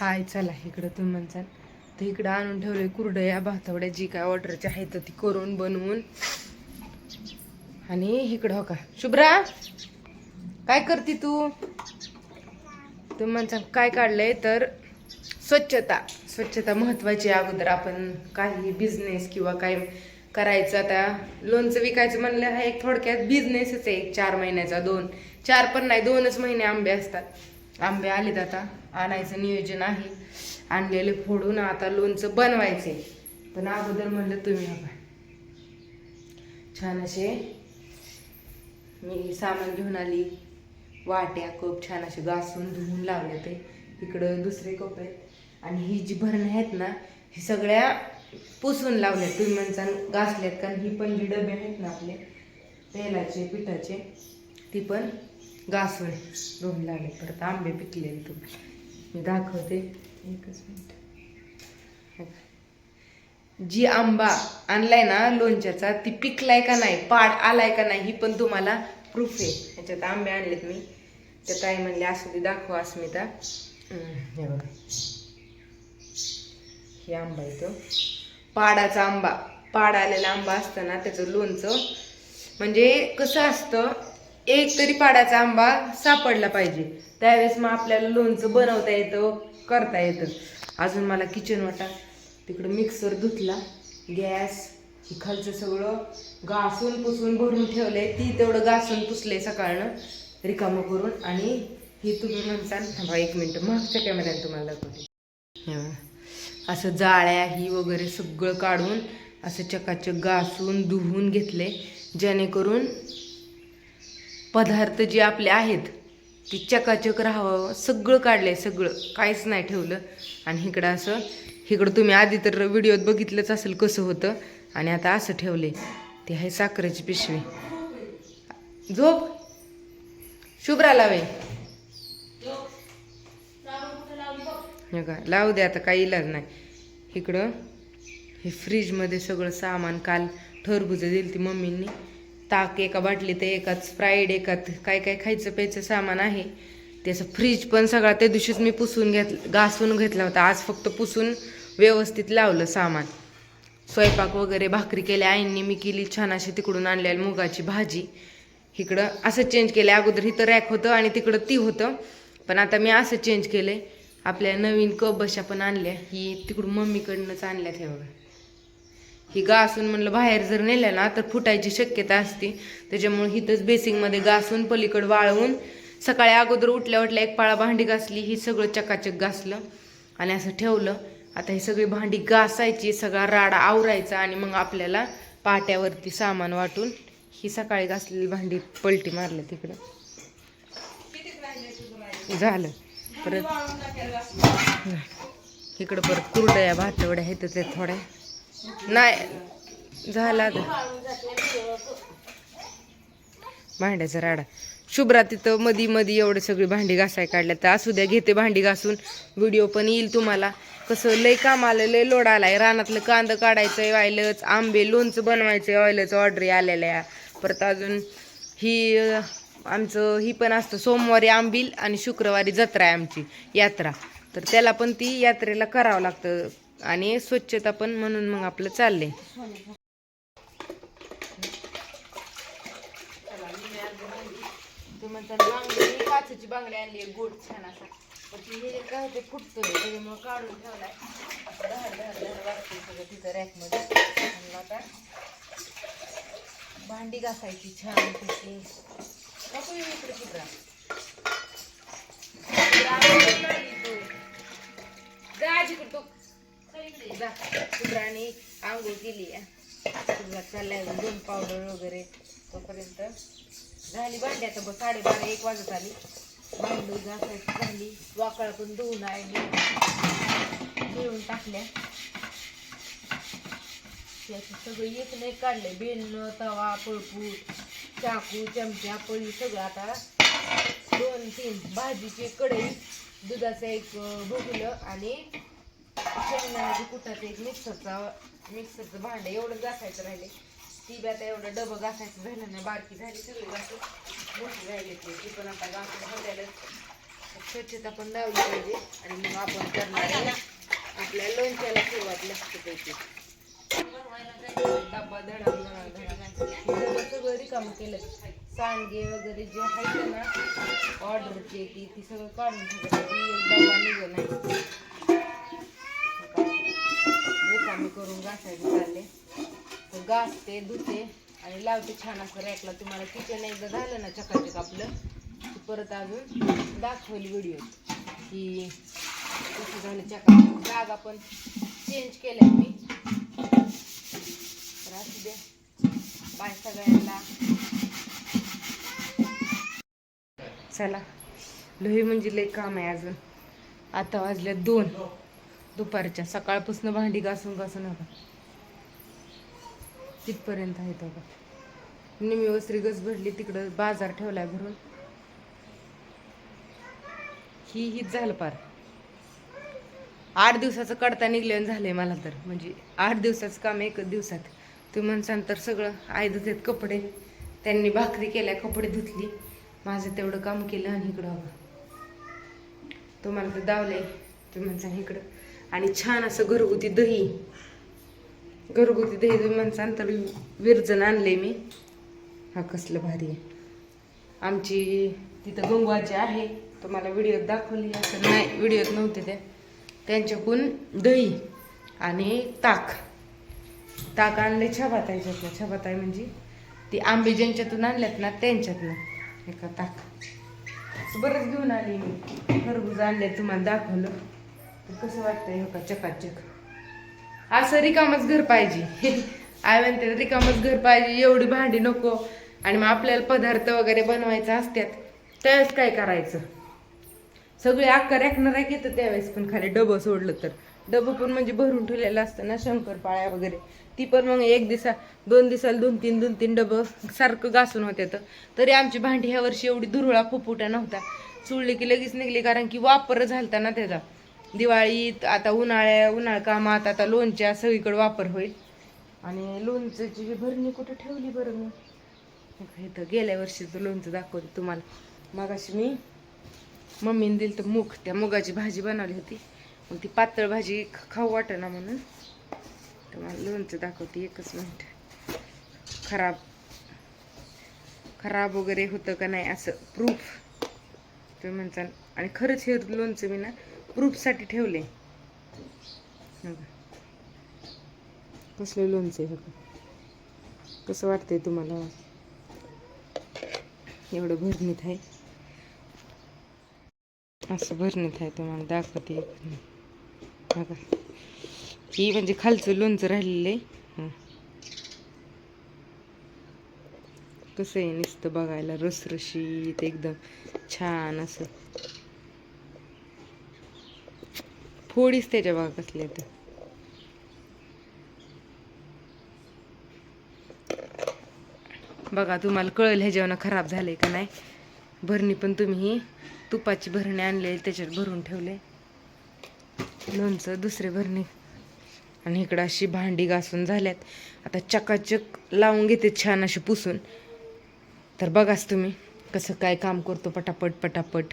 हाय चला इकडं तुम्ही म्हणसाल तर इकडं आणून ठेवले कुरडया भातवड्या जी काय ऑर्डरची आहे तर ती करून बनवून. आणि इकडं हो का शुभ्रा काय करते तू? तुम्ही म्हणसाल काय काढलंय? तर स्वच्छता स्वच्छता महत्वाची अगोदर. आपण काही बिझनेस किंवा काय करायचं आता लोणचं विकायचं म्हणलं हा एक थोडक्यात बिझनेसच आहे. एक चार महिन्याचा दोन चार पण नाही दोनच महिने आंबे असतात. आंबे आलेत आता. आणायचं नियोजन आहे. आणलेले फोडून आता लोणचं बनवायचे पण अगोदर म्हणलं तुम्ही आपण छान असे मी सामान घेऊन आली. वाट्या कप छान असे घासून धुवून लावले ते. इकडं दुसरे कप आहेत. आणि ही जी भरणं आहेत ना ही सगळ्या पुसून लावल्यात तुम्ही म्हणता घासल्यात कारण ही पण जी डबे आहेत ना आपले तेलाचे पिठाचे ती पण घासून धुवून लावले परत आंबे पिकलेले तुम्ही मी दाखवते. एकच मिनिट. जी आंबा आणलाय ना लोणच्याचा ती पिकलाय का नाही पाड आलाय का नाही ही पण तुम्हाला प्रूफ आहे. ह्याच्यात आंबे आणलेत मी. त्या ताई म्हणले असू दे दाखवा अस्मिता. हे बघा. ही आंबा येतो पाडाचा आंबा. पाड आलेला आंबा असतं ना त्याचं लोणचं. म्हणजे कसं असतं एक तरी पाडाचा आंबा सापडला पाहिजे. त्यावेळेस मग आपल्याला लोणचं बनवता येतं करता येतं. अजून मला किचन वाटा. तिकडं मिक्सर धुतला. गॅस खालचं सगळं घासून पुसून भरून ठेवलंय. ती तेवढं घासून पुसले सकाळनं. रिकामं करून आणि ही तुम्ही म्हणसान थांबा एक मिनटं मागच्या कॅमेऱ्याने तुम्हाला दाखवते. असं जाळ्या ही वगैरे सगळं काढून असं चकाचक घासून धुवून घेतले जेणेकरून पदार्थ जे आपले आहेत ती चकाचक राहावं सगळं काढलंय सगळं. काहीच नाही ठेवलं. आणि इकडं असं इकडं तुम्ही आधी तर व्हिडिओत बघितलंच असेल कसं होतं. आणि आता असं ठेवले ते आहे साखरेची पिशवी. झोप. शुभ्रा लावे. हे का लावू दे आता काही इलाज नाही. इकडं हे फ्रीजमध्ये सगळं सामान काल ठरबुजं दिली ती मम्मींनी. ताक एका बाटलीत एकात स्प्राईड एकात काय काय खायचं प्यायचं सामान आहे. त्याचं फ्रीज पण सगळा त्या दिवशीच मी पुसून घेत घासून घेतला होता. आज फक्त पुसून व्यवस्थित लावलं सामान. स्वयंपाक वगैरे भाकरी केल्या आईंनी मी केली छान अशी तिकडून आणलेली मुगाची भाजी. इकडं असं चेंज केलं अगोदर इथं रॅक होतं आणि तिकडं ती होतं. पण आता मी असं चेंज केलं आपल्या नवीन कप बशा पण आणल्या. ही तिकडून मम्मीकडनंच आणल्यात हे बघा. ही घासून म्हणलं बाहेर जर नेल्या ना तर फुटायची शक्यता असते. त्याच्यामुळे हिथंच बेसिंगमध्ये घासून पलीकडं वाळवून सकाळी अगोदर उठल्या उठल्या एक पाळा भांडी घासली ही सगळं चकाचक घासलं आणि असं ठेवलं. आता ही सगळी भांडी घासायची सगळा राडा आवरायचा आणि मग आपल्याला पाट्यावरती सामान वाटून ही सकाळी घासलेली भांडी पलटी मारली तिकडं. झालं. परत इकडं परत कुरड्या भातवड्या आहेत ते थोड्या. नाही झाला आता. भांड्याचा राडा. शुभ्रा तिथं मधी मधी एवढे सगळी भांडी घासाय काढल्या तर असू द्या घेते भांडी घासून. व्हिडिओ पण येईल तुम्हाला. कसं लय काम आलं लय लोड आलाय. रानातलं कांदं काढायचंय व्हायलंच. आंबे लोणचं बनवायचंय व्हायलंच. ऑर्डरी आलेल्या परत अजून ही आमचं ही पण असतं. सोमवारी आंबील आणि शुक्रवारी जत्रा आहे आमची. यात्रा. तर त्याला पण ती यात्रेला करावं लागतं. आणि स्वच्छता पण म्हणून मग आपलं चाललंय. म्हणतात बांगडी काचेची बांगडी आणली आहे गोड छान असा. हे काय होते फुटतो त्याच्यामुळे काढून ठेवलाय वाटते सगळं तिथं रॅकमध्ये आता भांडी घासायची छान तिथे नको इकडे कुत्रा जा जा. कुत्राने आंघोळ केली आहे. चाललाय दोन पावडर वगैरे. तोपर्यंत झाली भांडी. आता बघ साडेबारा एक वाजत आली. भांडू घासायची झाली. वाकळा पण धुवून आहे. घेऊन टाकल्या. त्याचं सगळं एक नाही काढलंय. बेन तवा पळपूट चाकू चमचा पळी सगळं आता दोन तीन. भाजीची कढई दुधाचं एक भोगलं आणि शेंगदाण्याची कुटाचं एक मिक्सरचा मिक्सरचं भांडं एवढं घासायचं राहिले. ती बी आता एवढं डबं घासायचं झालं नाही बारकी झाली सगळी घासून मोठी राहिली ती ती पण आता घासून झालेलं स्वच्छता पण लावली पाहिजे आणि मग आपण करणार आहे आपल्या लोणच्याला सुरुवात मस्तपैकी. डब्बा धडा धडा सगळं रिकामं केलं सांडगे वगैरे जे आहे ना ऑर्डरचे ती ती सगळं काढून ठेवलं ती एक डबा निघं नाही रिकामी करून घासायचे चालले तर घासते धुते आणि लावते छान असं रॅकला. तुम्हाला किचन एकदा झालं ना चकाचक आपलं की परत अजून दाखवेल व्हिडिओ की कसं झालं चकाचक. जागा पण चेंज केल्या मी. तर असू द्या. बाय सगळ्यांना. चला. लोही म्हणजे लई काम आहे अजून. आता वाजल्या दोन. दुपारच्या. सकाळपासून भांडी घासून घासून नका तिथपर्यंत आहे तो निम्मी निमी वस्त्री गज भरली तिकडं बाजार ठेवलाय भरून. ही हीच झालं पार. आठ दिवसाचं कडता निघल्यानं झालंय मला तर. म्हणजे आठ दिवसाचं काम एकच दिवसात. तुम्ही म्हणसान तर सगळं आई धुतेत कपडे. त्यांनी भाकरी केल्या कपडे धुतली. माझं तेवढं काम केलं आणि इकडं तुम्हाला तर दावलंय. तुम्ही म्हणसान इकडं. आणि छान असं घरगुती दही. घरगुती दही तुम्ही म्हणसान तर विरजण आणले मी. हा कसलं भारी आहे. आमची तिथं गंगवाची आहे तुम्हाला व्हिडिओत दाखवली. असं नाही व्हिडिओत नव्हते त्या त्यांच्याकून दही आणि ताक. ताक आणले छबात छबाताई म्हणजे ती आंबे ज्यांच्यातून आणल्यात ना त्यांच्यातनं. एका ताक. असं बरंच घेऊन आली मी. खरबूज आणले तुम्हाला दाखवलं. कसं वाटतंय हो का चकाचक. असं रिकामच घर पाहिजे. आय म्हणते रिकामच घर पाहिजे एवढी भांडी नको. आणि मग आपल्याला पदार्थ वगैरे बनवायचं असतात त्यावेळेस काय करायचं? सगळे आकार रॅकणार आहे येतं त्यावेळेस पण खाली डबं सोडलं तर. डबं पण म्हणजे भरून ठेवलेलं असतं ना शंकरपाळ्या वगैरे. ती पण मग एक दिसा दोन दिवसाला दोन तीन दोन तीन डबं सारखं घासून होते तर. तरी आमची भांडी ह्या वर्षी एवढी दुरळा फुफुटा नव्हता चुळली की लगेच निघली कारण की वापर झालता ना त्याचा. दिवाळीत आता उन्हाळ्या उन्हाळ कामात आता लोणच्या सगळीकडे वापर होईल. आणि लोणच्याची जी भरणी कुठं ठेवली बरं मी? इथं गेल्या वर्षीचं लोणचं दाखवते तुम्हाला. मगाशी मी मम्मीने दिलं तर मूग. त्या मुगाची भाजी बनवली होती. मग ती पातळ भाजी ख- खाऊ वाटेना म्हणून. तुम्हाला लोणचं दाखवते एकच मिनिट. खराब खराब वगैरे होतं का नाही असं प्रूफ तुम्ही म्हणता आणि खरंच हे लोणचं मी ना प्रूफसाठी ठेवले. कसले लोणचे कसलं लोणचं आहे का. कसं वाटतंय तुम्हाला? एवढं भरणीत आहे. असं भरणीत आहे तुम्हाला दाखवते. बघा. ही म्हणजे खालचं लोणचं राहिलेलं आहे. कसं आहे नुसतं बघायला रसरशीत एकदम छान असं. फोडीच त्याच्या बघा कसले तर बघा तुम्हाला कळेल हे जेवण खराब झाले का नाही. भरणी पण तुम्ही ही तुपाची भरणी आणलेली त्याच्यात भरून ठेवले. लोणचं दुसरे भरणी. आणि इकडं अशी भांडी घासून झाल्यात. आता चकाचक लावून घेते छान अशी पुसून. तर बघाच तुम्ही कसं काय काम करतो पटापट पटापट.